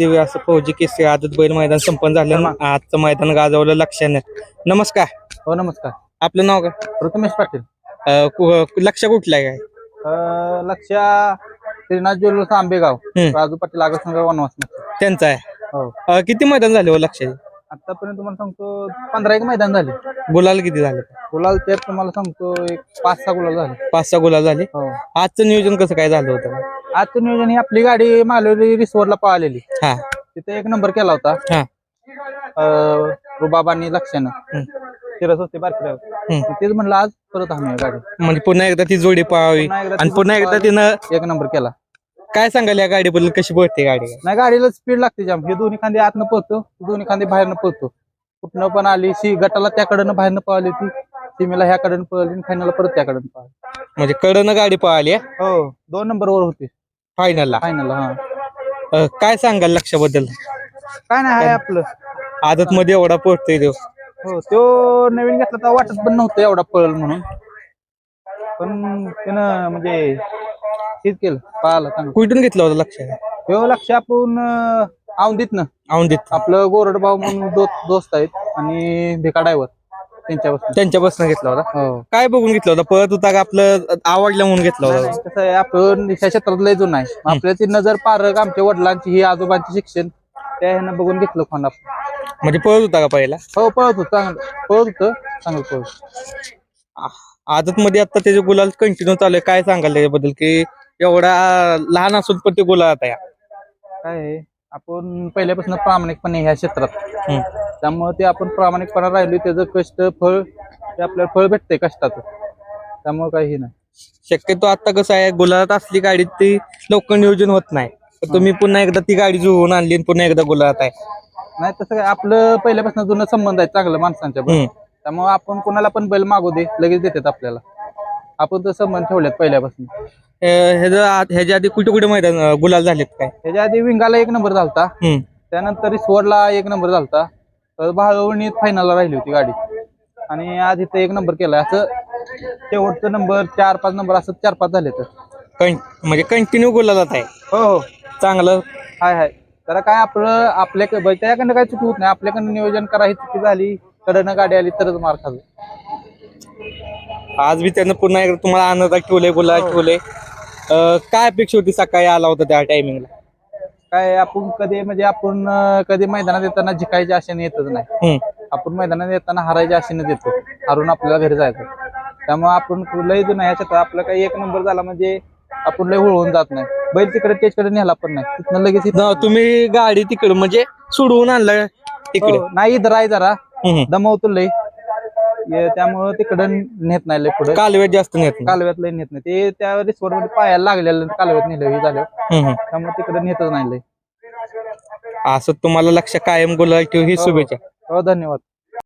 दिव्य असं फौजी केसरी आदत बैल मैदान संपन्न झालं आजचं मैदान गाजवलं लक्षाने. नमस्कार. हो नमस्कार. आपलं नाव काय? प्रथमेश पाटील. अं, कु- लक्ष कुठलं आहे काय? अं, लक्ष्या श्रीनाथ ज्वेलर्स आंबेगाव. हम्म. राजू पाटील आगरसंगाव वनवास त्यांचं आहे. हो. अं, किती मैदान झाले हो लक्षाचे आतापर्यंत तुम्हाला सांगतो पंधरा एक मैदान झाले. गुलाल किती झाले? गुलाल त्यात तुम्हाला सांगतो एक पाच सहा गुलाल झाले. पाच सहा गुलाल झाले. हो. आजचं नियोजन कसं काय झालं होतं? आजचं नियोजन ही आपली गाडी मालवली रिसोर्टला पळालेली. हा. तिथे एक नंबर केला होता. हा. अं, रुबाबांनी लक्षानं. शिरस होते. तेच म्हणलं आज परत आम्ही गाडी. म्हणजे पुन्हा एकदा ती जोडी पाहावी पुन्हा एकदा ती आणि पुन्हा एकदा तिनं एक नंबर केला. काय सांगाल या गाडीबद्दल? कशी पडते गाडी? नाही गाडीला स्पीड लागते जाम हे दोन्ही खांदे आतनं पळतो. दोन्ही खांदे बाहेरनं पळतो. कुठनं पण आली शी गटाला त्याकडनं बाहेरनं पळाली ती सीमेला ह्याकडनं पळली फायनल परत त्याकडनं पळाली. म्हणजे कडनं गाडी पळाली हो? दोन नंबरवर होती. फायनलला फायनल हा. काय सांगाल लक्षाबद्दल? काय नाही आहे आपलं. आदत मध्ये एवढा पडतोय तो. हो तो नवीन घेतला तर वाटत पण नव्हतं एवढा पळल म्हणून. पण त्यानं म्हणजे हेच केलं पळाला चांगलं. कुठून घेतला होता लक्ष? हो लक्ष आपण औंदीत ना औंदीत आपलं गोरडभाऊ म्हणून दो दोस्त आहेत आणि भिका ड्रायव्हर त्यांच्यापासून. त्यांच्यापासून घेतला होता? हो. काय बघून घेतला होता? पळत होता का आपलं आवडलं म्हणून घेतला होता? कसं आहे आपण ह्या क्षेत्रात लय जुनं आहे. आपल्या ती नजर पारक आमच्या वडिलांची ही आजोबांची शिक्षण त्या ह्यानं बघून घेतलं फोन आपण. म्हणजे पळत होता का पहिला? हो पळत होतं चांगलं पळत होतं चांगलं पळत होतं. आदत मध्ये आता त्याचे गुलाल कंटिन्यू चालू आहे. काय सांगाल त्याच्याबद्दल? की एवढा लहान असून पण ते गुलाल आता या. काय आहे आपण पहिल्यापासून प्रामाणिकपणे ह्या क्षेत्रात. हम्म. त्यामुळे ते आपण प्रामाणिकपणा राहिलो त्याचं कष्ट फळ ते आपल्याला फळ भेटतंय कष्टाचं. त्यामुळे काही नाही. शक्यतो आता कसं आहे गुलाबात असली गाडी ती लवकर नियोजन होत नाही. तर तुम्ही पुन्हा एकदा ती गाडी जुळवून आणली आणि पुन्हा एकदा गुलाबात आहे. नाही तसं काय आपलं पहिल्यापासून जुनं संबंध आहे चांगलं माणसांच्या बरोबर. त्यामुळे आपण कोणाला पण बैल मागू दे लगेच देतात आपल्याला. आपण तर संबंध ठेवलेत पहिल्यापासून. अं, ह्याच्या आधी कुठे कुठे मैदान अं, गुलाल झालेत काय? त्याच्या आधी विंगाला एक नंबर झालता. हम्म. त्यानंतर रिसवडला एक नंबर झालता. तर भाळवणीत फायनलला राहिली होती गाडी. आणि आज इथं एक नंबर केला असं शेवटचं नंबर चार पाच नंबर असं चार पाच झाले तर कं- म्हणजे कंटिन्यू गुलालात आहे. हो हो. चांगलं. हाय हाय. तर काय आपलं आपल्या त्याच्याकडनं काय चुकी होत नाही. आपल्याकडनं नियोजन करा ही चुकी झाली. कडनं गाडी आली तरच मार खाल्ला. आज बी त्यानं पुन्हा एकदा तुम्हाला आनंदात ठेवले गुलाल ठेवले अं, काय अपेक्षा होती सकाळी आला होता त्या टायमिंगला काय आपण कधी म्हणजे आपण अं, कधी मैदानात येताना जिकायच्या आशेने येतच नाही. आपण मैदानात येताना हारायच्या आशेनेच येतो हारून आपल्याला घरी जायचं. त्यामुळे आपण लय जुना ह्या क्षेत्रात आपला काही एक नंबर झाला म्हणजे आपण लय हुळवून जात नाही. बैल तिकडे टेचकडे नेला पण नाही. तिथनं लगेच इथं- तुम्ही गाडी तिकडे म्हणजे सोडवून आणलं तिकडे हो, नाही इथं राय जरा. हम्म. दमवतो लय. त्यामुळं तिकडं नेत नाही लय पुढे. कालव्यात जास्त नेत नाही. कालव्यात लय नेत नाही. ते त्या रिसोर्टमध्ये पायाला लागलेलं कालव्यात नेलं हे झालं. हम्म. त्यामुळे तिकडे नेतच नाही लय. असं तुम्हाला लक्ष कायम गुलाल ठेव ही. शुभेच्छा. हो धन्यवाद.